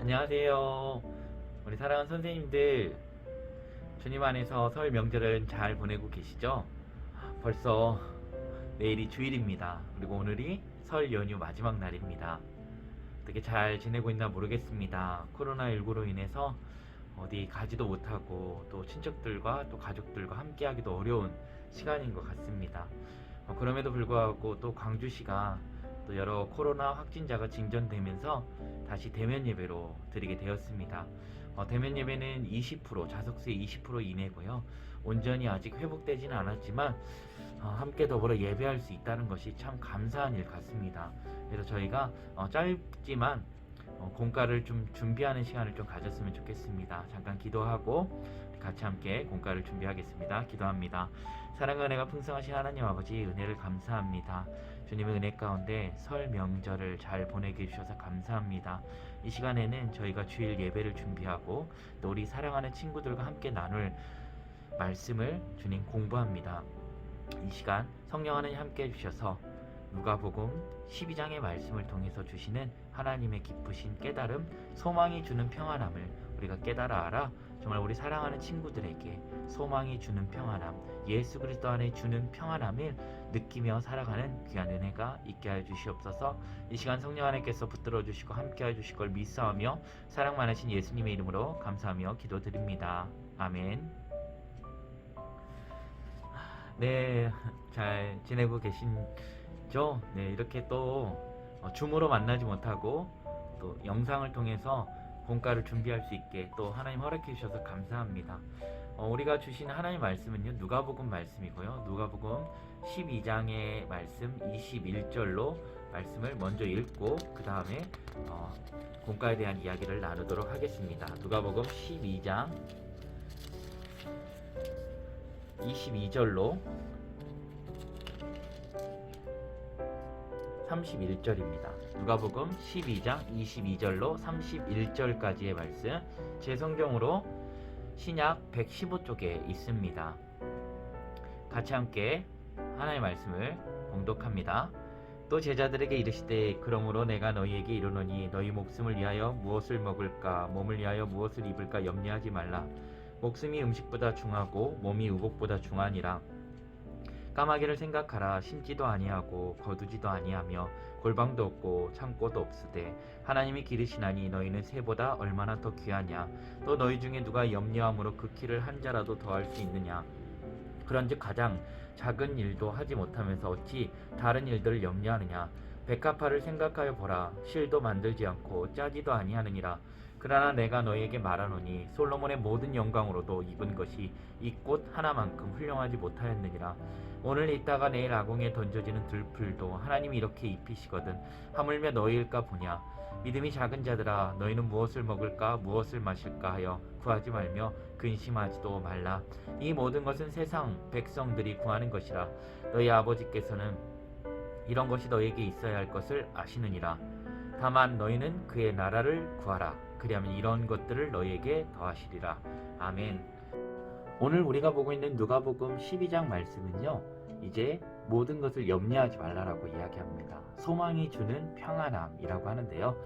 안녕하세요. 우리 사랑하는 선생님들, 주님 안에서 설 명절을 잘 보내고 계시죠? 벌써 내일이 주일입니다. 그리고 오늘이 설 연휴 마지막 날입니다. 어떻게 잘 지내고 있나 모르겠습니다. 코로나19로 인해서 어디 가지도 못하고 또 친척들과 또 가족들과 함께 하기도 어려운 시간인 것 같습니다. 어, 그럼에도 불구하고 또 광주시가 또 여러 코로나 확진자가 징전되면서 다시 대면 예배로 드리게 되었습니다. 어, 대면 예배는 20% 좌석수의 20% 이내고요. 온전히 아직 회복되지는 않았지만 어, 함께 더불어 예배할 수 있다는 것이 참 감사한 일 같습니다. 그래서 저희가 어, 짧지만 어, 공가를 좀 준비하는 시간을 좀 가졌으면 좋겠습니다. 잠깐 기도하고 같이 함께 공가를 준비하겠습니다. 기도합니다. 사랑과 은혜가 풍성하신 하나님 아버지 은혜를 감사합니다. 주님의 은혜 가운데 설 명절을 잘 보내게 해주셔서 감사합니다. 이 시간에는 저희가 주일 예배를 준비하고 또 우리 사랑하는 친구들과 함께 나눌 말씀을 주님 공부합니다. 이 시간 성령 하나님 함께 해주셔서 누가복음 12장의 말씀을 통해서 주시는 하나님의 기쁘신 깨달음, 소망이 주는 평안함을 우리가 깨달아 알아 정말 우리 사랑하는 친구들에게 소망이 주는 평안함, 예수 그리스도 안에 주는 평안함을 느끼며 살아가는 귀한 은혜가 있게 하여 주시옵소서. 이 시간 성령 하나님께서 붙들어 주시고 함께 해 주실 걸 믿사오며 사랑 많으신 예수님의 이름으로 감사하며 기도드립니다. 아멘. 네, 잘 지내고 계신죠? 네, 이렇게 또 어, 줌으로 만나지 못하고 또 영상을 통해서 공과를 준비할 수 있게 또 하나님 허락해 주셔서 감사합니다. 어, 우리가 주신 하나님 말씀은요 누가복음 말씀이고요 누가복음 12장의 말씀 21절로 말씀을 먼저 읽고 그 다음에 어, 공과에 대한 이야기를 나누도록 하겠습니다. 누가복음 12장 22절로 31절입니다. 누가복음 12장 22절로 31절까지의 말씀 제 성경으로 신약 115쪽에 있습니다. 같이 함께 하나님의 말씀을 봉독합니다. 또 제자들에게 이르시되 그러므로 내가 너희에게 이르노니 너희 목숨을 위하여 무엇을 먹을까 몸을 위하여 무엇을 입을까 염려하지 말라 목숨이 음식보다 중하고 몸이 의복보다 중하니라 까마귀를 생각하라. 심지도 아니하고 거두지도 아니하며 골방도 없고 창고도 없으되 하나님이 기르시나니 너희는 새보다 얼마나 더 귀하냐? 또 너희 중에 누가 염려함으로 그 키를 한 자라도 더할 수 있느냐? 그런즉 가장 작은 일도 하지 못하면서 어찌 다른 일들을 염려하느냐? 백합화를 생각하여 보라. 실도 만들지 않고 짜지도 아니하느니라 그러나 내가 너희에게 말하노니 솔로몬의 모든 영광으로도 입은 것이 이 꽃 하나만큼 훌륭하지 못하였느니라. 오늘 있다가 내일 아궁에 던져지는 들풀도 하나님이 이렇게 입히시거든 하물며 너희일까 보냐. 믿음이 작은 자들아 너희는 무엇을 먹을까 무엇을 마실까 하여 구하지 말며 근심하지도 말라. 이 모든 것은 세상 백성들이 구하는 것이라. 너희 아버지께서는 이런 것이 너희에게 있어야 할 것을 아시느니라. 다만 너희는 그의 나라를 구하라 그리하면 이런 것들을 너희에게 더하시리라 아멘 오늘 우리가 보고 있는 누가복음 12장 말씀은요 이제 모든 것을 염려하지 말라라고 이야기합니다 소망이 주는 평안함이라고 하는데요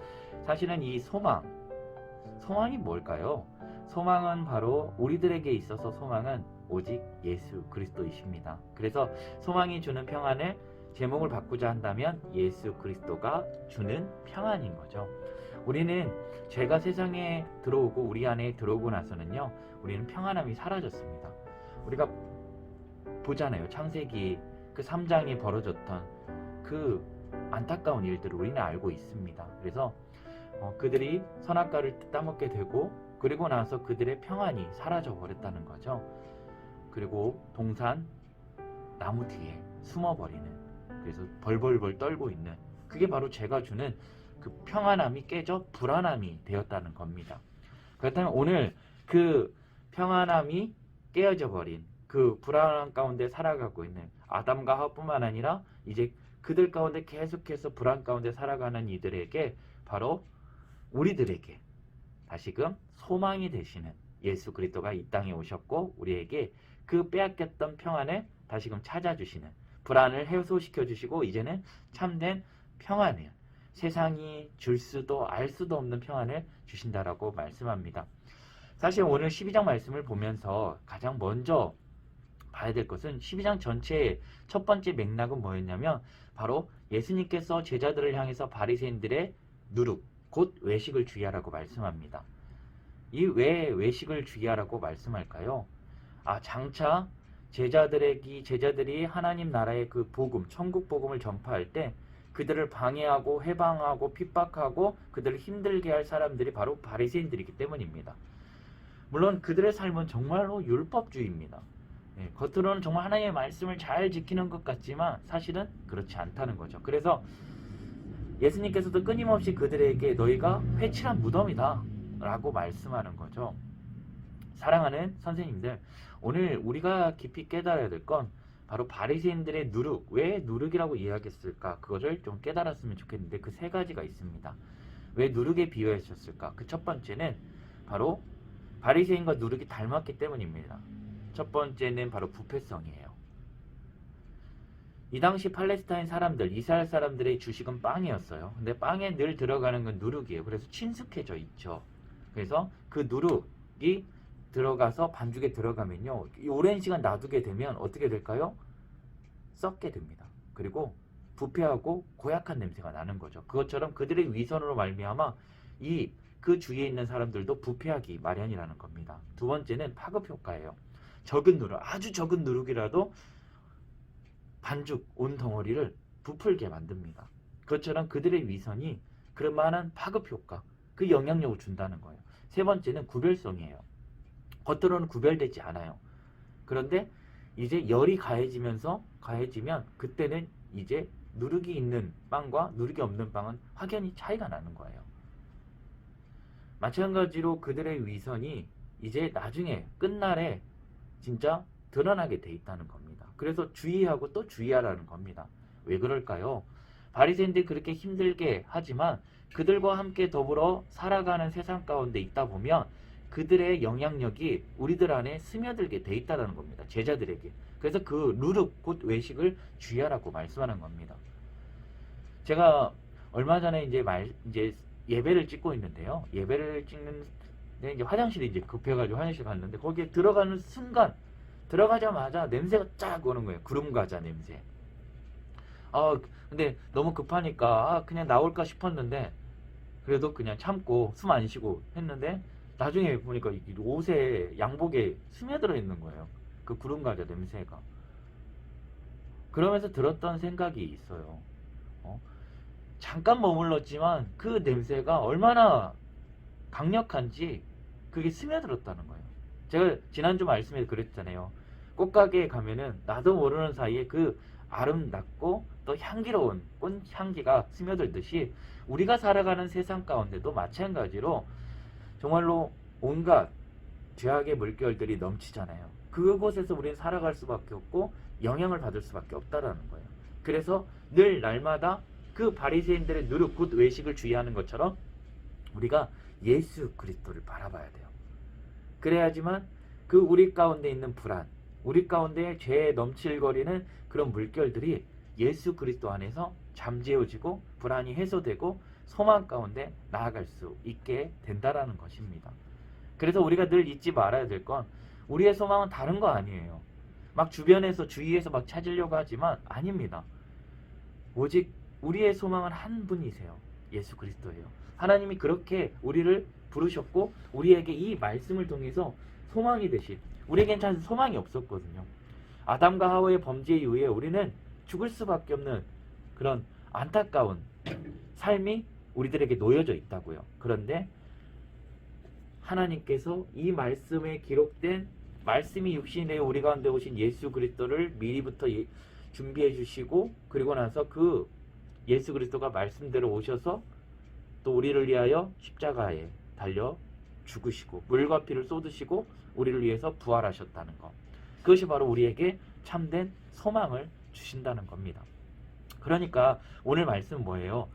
사실은 이 소망 소망이 뭘까요? 소망은 바로 우리들에게 있어서 소망은 오직 예수 그리스도이십니다. 그래서 소망이 주는 평안을 제목을 바꾸자 한다면 예수 그리스도가 주는 평안인 거죠. 우리는 죄가 세상에 들어오고 우리 안에 들어오고 나서는요, 우리는 평안함이 사라졌습니다. 우리가 보잖아요. 창세기 그 3장이 벌어졌던 그 안타까운 일들을 우리는 알고 있습니다. 그래서 어, 그들이 선악과를 따먹게 되고 그리고 나서 그들의 평안이 사라져 버렸다는 거죠. 그리고 동산 나무 뒤에 숨어 버리는 그래서 벌벌벌 떨고 있는 그게 바로 죄가 주는 그 평안함이 깨져 불안함이 되었다는 겁니다. 그렇다면 오늘 그 평안함이 깨어져 버린 그 불안함 가운데 살아가고 있는 아담과 하뿐만 아니라 이제 그들 가운데 계속해서 불안 가운데 살아가는 이들에게 바로 우리들에게 다시금 소망이 되시는 예수 그리스도가 이 땅에 오셨고 우리에게 그 빼앗겼던 평안을 다시금 찾아주시는 불안을 해소시켜 주시고 이제는 참된 평안을 세상이 줄 수도 알 수도 없는 평안을 주신다라고 말씀합니다. 사실 오늘 12장 말씀을 보면서 가장 먼저 봐야 될 것은 12장 전체의 첫 번째 맥락은 뭐였냐면 바로 예수님께서 제자들을 향해서 바리새인들의 누룩 곧 외식을 주의하라고 말씀합니다. 이 왜 외식을 주의하라고 말씀할까요? 아 장차 제자들에게 제자들이 하나님 나라의 그 복음, 천국 복음을 전파할 때 그들을 방해하고 해방하고 핍박하고 그들을 힘들게 할 사람들이 바로 바리새인들이기 때문입니다. 물론 그들의 삶은 정말로 율법주의입니다. 예, 겉으로는 정말 하나님의 말씀을 잘 지키는 것 같지만 사실은 그렇지 않다는 거죠. 그래서 예수님께서도 끊임없이 그들에게 너희가 회칠한 무덤이다 라고 말씀하는 거죠. 사랑하는 선생님들, 오늘 우리가 깊이 깨달아야 될 건 바로 바리새인들의 누룩, 왜 누룩이라고 이야기했을까? 그것을 좀 깨달았으면 좋겠는데 그 세 가지가 있습니다. 왜 누룩에 비유하셨을까? 그 첫 번째는 바로 바리새인과 누룩이 닮았기 때문입니다. 첫 번째는 바로 부패성이에요. 이 당시 팔레스타인 사람들, 이스라엘 사람들의 주식은 빵이었어요. 근데 빵에 늘 들어가는 건 누룩이에요. 그래서 친숙해져 있죠. 그래서 그 누룩이 들어가서 반죽에 들어가면요. 이 오랜 시간 놔두게 되면 어떻게 될까요? 썩게 됩니다. 그리고 부패하고 고약한 냄새가 나는 거죠. 그것처럼 그들의 위선으로 말미암아 이 그 주위에 있는 사람들도 부패하기 마련이라는 겁니다. 두 번째는 파급 효과예요. 적은 누룩, 아주 적은 누룩이라도 반죽 온 덩어리를 부풀게 만듭니다. 그것처럼 그들의 위선이 그런 만한 파급 효과, 그 영향력을 준다는 거예요. 세 번째는 구별성이에요. 겉으로는 구별되지 않아요. 그런데 이제 열이 가해지면서 가해지면 그때는 이제 누룩이 있는 빵과 누룩이 없는 빵은 확연히 차이가 나는 거예요. 마찬가지로 그들의 위선이 이제 나중에 끝날에 진짜 드러나게 돼 있다는 겁니다. 그래서 주의하고 또 주의하라는 겁니다. 왜 그럴까요? 바리새인들이 그렇게 힘들게 하지만 그들과 함께 더불어 살아가는 세상 가운데 있다 보면 그들의 영향력이 우리들 안에 스며들게 돼 있다는 겁니다. 제자들에게. 그래서 그 루룩 곧 외식을 주의하라고 말씀하는 겁니다. 제가 얼마 전에 이제 말 이제 예배를 찍고 있는데요. 예배를 찍는데 이제 화장실이 이제 급해가지고 화장실 갔는데 거기에 들어가는 순간 들어가자마자 냄새가 쫙 오는 거예요. 구름 과자 냄새. 아 근데 너무 급하니까 아, 그냥 나올까 싶었는데 그래도 그냥 참고 숨 안 쉬고 했는데 나중에 보니까 이 옷에 양복에 스며들어 있는 거예요. 그 구름 과자 냄새가. 그러면서 들었던 생각이 있어요. 어? 잠깐 머물렀지만 그 냄새가 얼마나 강력한지 그게 스며들었다는 거예요. 제가 지난주 말씀에 그랬잖아요. 꽃가게에 가면은 나도 모르는 사이에 그 아름답고 또 향기로운 꽃 향기가 스며들듯이 우리가 살아가는 세상 가운데도 마찬가지로 정말로 온갖 죄악의 물결들이 넘치잖아요. 그곳에서 우리는 살아갈 수밖에 없고 영향을 받을 수밖에 없다라는 거예요. 그래서 늘 날마다 그 바리새인들의 누룩 굿 외식을 주의하는 것처럼 우리가 예수 그리스도를 바라봐야 돼요. 그래야지만 그 우리 가운데 있는 불안, 우리 가운데 죄에 넘칠거리는 그런 물결들이 예수 그리스도 안에서 잠재워지고 불안이 해소되고 소망 가운데 나아갈 수 있게 된다라는 것입니다. 그래서 우리가 늘 잊지 말아야 될 건 우리의 소망은 다른 거 아니에요. 막 주변에서 주위에서 막 찾으려고 하지만 아닙니다. 오직 우리의 소망은 한 분이세요. 예수 그리스도예요. 하나님이 그렇게 우리를 부르셨고 우리에게 이 말씀을 통해서 소망이 되신 우리에겐 참 소망이 없었거든요. 아담과 하와의 범죄 이후에 우리는 죽을 수밖에 없는 그런 안타까운 삶이 우리들에게 놓여져 있다고요. 그런데 하나님께서 이 말씀에 기록된 말씀이 육신에 우리 가운데 오신 예수 그리스도를 미리부터 예- 준비해 주시고 그리고 나서 그 예수 그리스도가 말씀대로 오셔서 또 우리를 위하여 십자가에 달려 죽으시고 물과 피를 쏟으시고 우리를 위해서 부활하셨다는 것. 그것이 바로 우리에게 참된 소망을 주신다는 겁니다. 그러니까 오늘 말씀 뭐예요?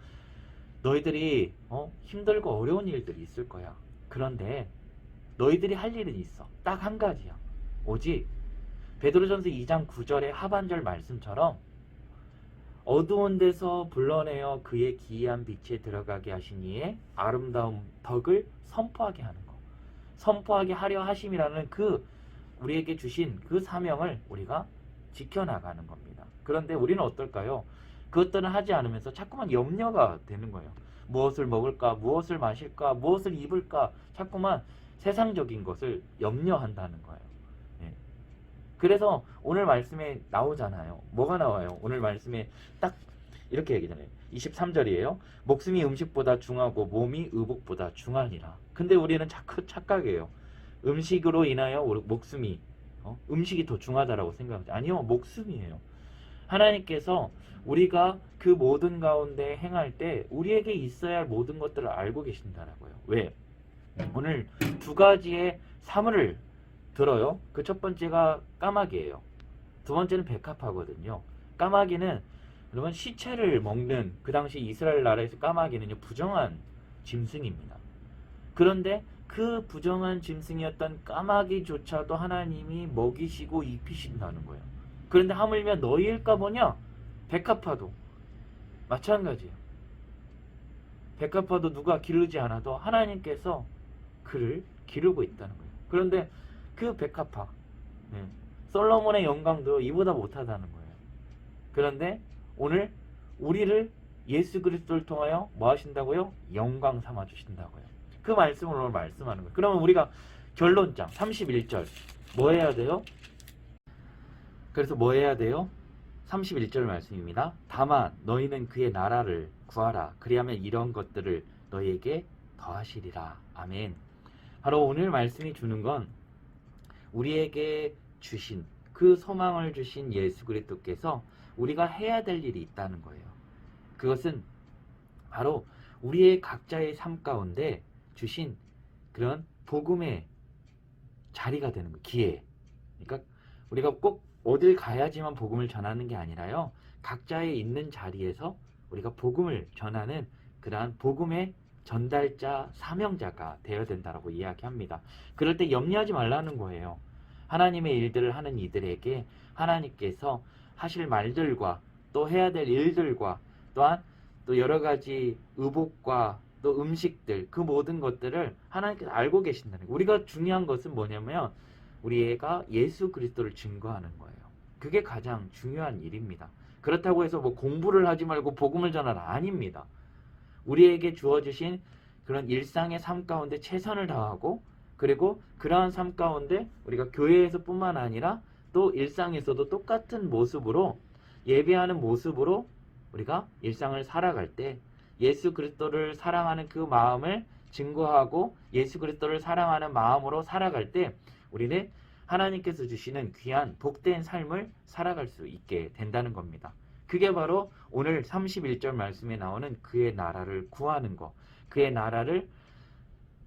너희들이 어, 힘들고 어려운 일들이 있을 거야. 그런데 너희들이 할 일은 있어. 딱 한 가지야. 오직 베드로전서 2장 9절의 하반절 말씀처럼 어두운 데서 불러내어 그의 기이한 빛에 들어가게 하시니에 아름다운 덕을 선포하게 하는 거. 선포하게 하려 하심이라는 그 우리에게 주신 그 사명을 우리가 지켜나가는 겁니다. 그런데 우리는 어떨까요? 그것들은 하지 않으면서 자꾸만 염려가 되는 거예요. 무엇을 먹을까, 무엇을 마실까, 무엇을 입을까, 자꾸만 세상적인 것을 염려한다는 거예요. 예. 그래서 오늘 말씀에 나오잖아요. 뭐가 나와요? 오늘 말씀에 딱 이렇게 얘기잖아요. 23절이에요. 목숨이 음식보다 중하고 몸이 의복보다 중하니라. 근데 우리는 자꾸 착각해요. 음식으로 인하여 목숨이 어? 음식이 더 중하다라고 생각하죠. 아니요, 목숨이에요. 하나님께서 우리가 그 모든 가운데 행할 때 우리에게 있어야 할 모든 것들을 알고 계신다라고요. 왜? 오늘 두 가지의 사물을 들어요. 그 첫 번째가 까마귀예요. 두 번째는 백합화거든요. 까마귀는 여러분 시체를 먹는 그 당시 이스라엘 나라에서 까마귀는요 부정한 짐승입니다. 그런데 그 부정한 짐승이었던 까마귀조차도 하나님이 먹이시고 입히신다는 거예요. 그런데 하물며 너희일까 보냐? 백합화도 마찬가지예요. 백합화도 누가 기르지 않아도 하나님께서 그를 기르고 있다는 거예요. 그런데 그 백합화, 네, 솔로몬의 영광도 이보다 못하다는 거예요. 그런데 오늘 우리를 예수 그리스도를 통하여 뭐 하신다고요? 영광 삼아 주신다고요. 그 말씀을 오늘 말씀하는 거예요. 그러면 우리가 결론장 31절 뭐 해야 돼요? 그래서 뭐 해야 돼요? 31절 말씀입니다. 다만 너희는 그의 나라를 구하라. 그리하면 이런 것들을 너희에게 더하시리라. 아멘. 바로 오늘 말씀이 주는 건 우리에게 주신 그 소망을 주신 예수 그리스도께서 우리가 해야 될 일이 있다는 거예요. 그것은 바로 우리의 각자의 삶 가운데 주신 그런 복음의 자리가 되는 거예요. 기회. 그러니까 우리가 꼭 어딜 가야지만 복음을 전하는 게 아니라요. 각자의 있는 자리에서 우리가 복음을 전하는 그러한 복음의 전달자, 사명자가 되어야 된다라고 이야기합니다. 그럴 때 염려하지 말라는 거예요. 하나님의 일들을 하는 이들에게 하나님께서 하실 말들과 또 해야 될 일들과 또한 또 여러 가지 의복과 또 음식들 그 모든 것들을 하나님께서 알고 계신다는 거예요. 우리가 중요한 것은 뭐냐면 우리가 예수 그리스도를 증거하는 거예요. 그게 가장 중요한 일입니다. 그렇다고 해서 뭐 공부를 하지 말고 복음을 전하라 아닙니다. 우리에게 주어주신 그런 일상의 삶 가운데 최선을 다하고 그리고 그러한 삶 가운데 우리가 교회에서뿐만 아니라 또 일상에서도 똑같은 모습으로 예배하는 모습으로 우리가 일상을 살아갈 때 예수 그리스도를 사랑하는 그 마음을 증거하고 예수 그리스도를 사랑하는 마음으로 살아갈 때 우리는 하나님께서 주시는 귀한 복된 삶을 살아갈 수 있게 된다는 겁니다. 그게 바로 오늘 31절 말씀에 나오는 그의 나라를 구하는 것, 그의 나라를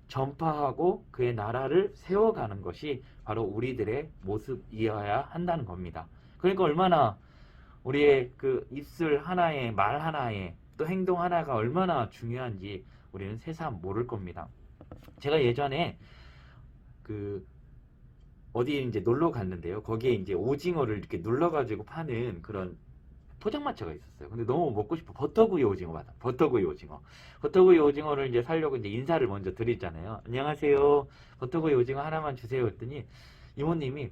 전파하고 그의 나라를 세워가는 것이 바로 우리들의 모습이어야 한다는 겁니다. 그러니까 얼마나 우리의 그 입술 하나에 말 하나에 또 행동 하나가 얼마나 중요한지 우리는 새삼 모를 겁니다. 제가 예전에 그 어디 이제 놀러 갔는데요. 거기에 이제 오징어를 이렇게 눌러가지고 파는 그런 포장마차가 있었어요. 근데 너무 먹고 싶어. 버터구이 오징어 맞아. 버터구이 오징어. 버터구이 오징어를 이제 살려고 이제 인사를 먼저 드리잖아요. 안녕하세요. 버터구이 오징어 하나만 주세요. 했더니 이모님이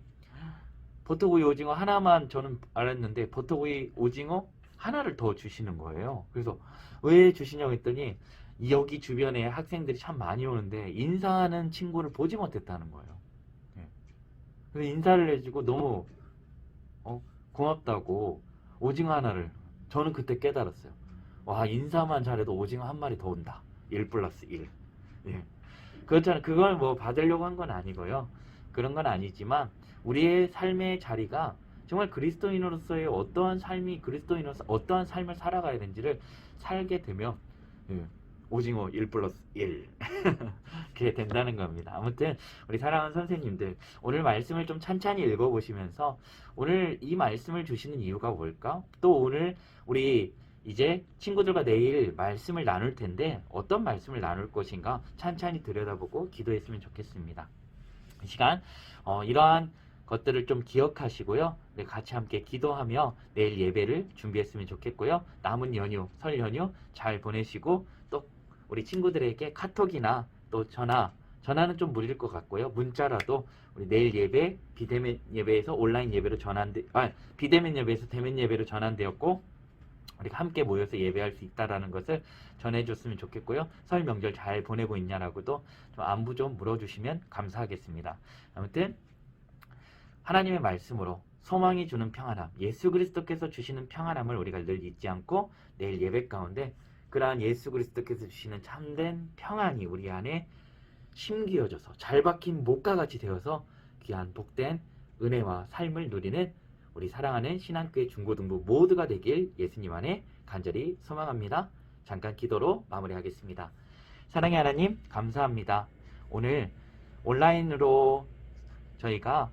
버터구이 오징어 하나만 저는 알았는데 버터구이 오징어 하나를 더 주시는 거예요. 그래서 왜 주시냐고 했더니 여기 주변에 학생들이 참 많이 오는데 인사하는 친구를 보지 못했다는 거예요. 예. 그래서 인사를 해주고 너무 어, 고맙다고 오징어 하나를 저는 그때 깨달았어요. 와 인사만 잘해도 오징어 한 마리 더 온다. 1 플러스 1. 예. 그렇잖아요. 그걸 뭐 받으려고 한 건 아니고요. 그런 건 아니지만 우리의 삶의 자리가 정말 그리스도인으로서의 어떠한 삶이 그리스도인으로서 어떠한 삶을 살아가야 되는지를 살게 되면 예, 오징어 1 플러스 1 그게 된다는 겁니다. 아무튼 우리 사랑하는 선생님들 오늘 말씀을 좀 찬찬히 읽어보시면서 오늘 이 말씀을 주시는 이유가 뭘까? 또 오늘 우리 이제 친구들과 내일 말씀을 나눌 텐데 어떤 말씀을 나눌 것인가 찬찬히 들여다보고 기도했으면 좋겠습니다. 이 시간 어, 이러한 것들을 좀 기억하시고요. 네, 같이 함께 기도하며 내일 예배를 준비했으면 좋겠고요. 남은 연휴, 설 연휴 잘 보내시고 또 우리 친구들에게 카톡이나 또 전화, 전화는 좀 무리일 것 같고요. 문자라도 우리 내일 예배 비대면 예배에서 온라인 예배로 전환돼, 아 비대면 예배에서 대면 예배로 전환되었고 우리가 함께 모여서 예배할 수 있다라는 것을 전해줬으면 좋겠고요. 설 명절 잘 보내고 있냐라고도 좀 안부 좀 물어주시면 감사하겠습니다. 아무튼 하나님의 말씀으로 소망이 주는 평안함, 예수 그리스도께서 주시는 평안함을 우리가 늘 잊지 않고 내일 예배 가운데 그러한 예수 그리스도께서 주시는 참된 평안이 우리 안에 심기어져서 잘 박힌 목과 같이 되어서 귀한 복된 은혜와 삶을 누리는 우리 사랑하는 신한교회 중고등부 모두가 되길 예수님 안에 간절히 소망합니다. 잠깐 기도로 마무리하겠습니다. 사랑의 하나님 감사합니다. 오늘 온라인으로 저희가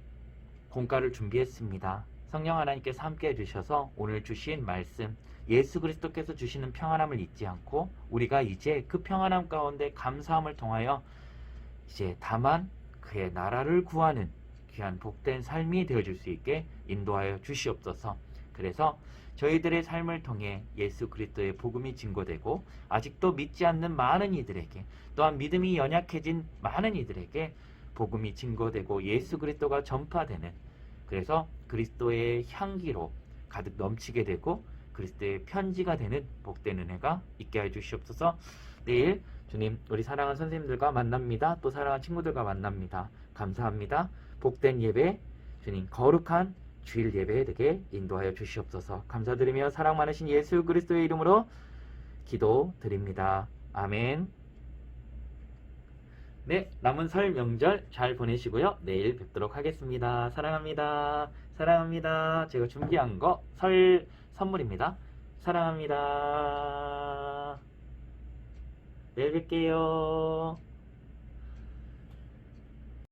공가를 준비했습니다. 성령 하나님께서 함께 해주셔서 오늘 주신 말씀 예수 그리스도께서 주시는 평안함을 잊지 않고 우리가 이제 그 평안함 가운데 감사함을 통하여 이제 다만 그의 나라를 구하는 귀한 복된 삶이 되어줄 수 있게 인도하여 주시옵소서. 그래서 저희들의 삶을 통해 예수 그리스도의 복음이 증거되고 아직도 믿지 않는 많은 이들에게 또한 믿음이 연약해진 많은 이들에게 복음이 증거되고 예수 그리스도가 전파되는 그래서 그리스도의 향기로 가득 넘치게 되고 그리스도의 편지가 되는 복된 은혜가 있게 해 주시옵소서. 내일 주님 우리 사랑하는 선생님들과 만납니다. 또 사랑하는 친구들과 만납니다. 감사합니다. 복된 예배 주님 거룩한 주일 예배 되게 인도하여 주시옵소서. 감사드리며 사랑 많으신 예수 그리스도의 이름으로 기도드립니다. 아멘. 네, 남은 설 명절 잘 보내시고요. 내일 뵙도록 하겠습니다. 사랑합니다. 사랑합니다. 제가 준비한 거 설 선물입니다. 사랑합니다. 내일 뵐게요.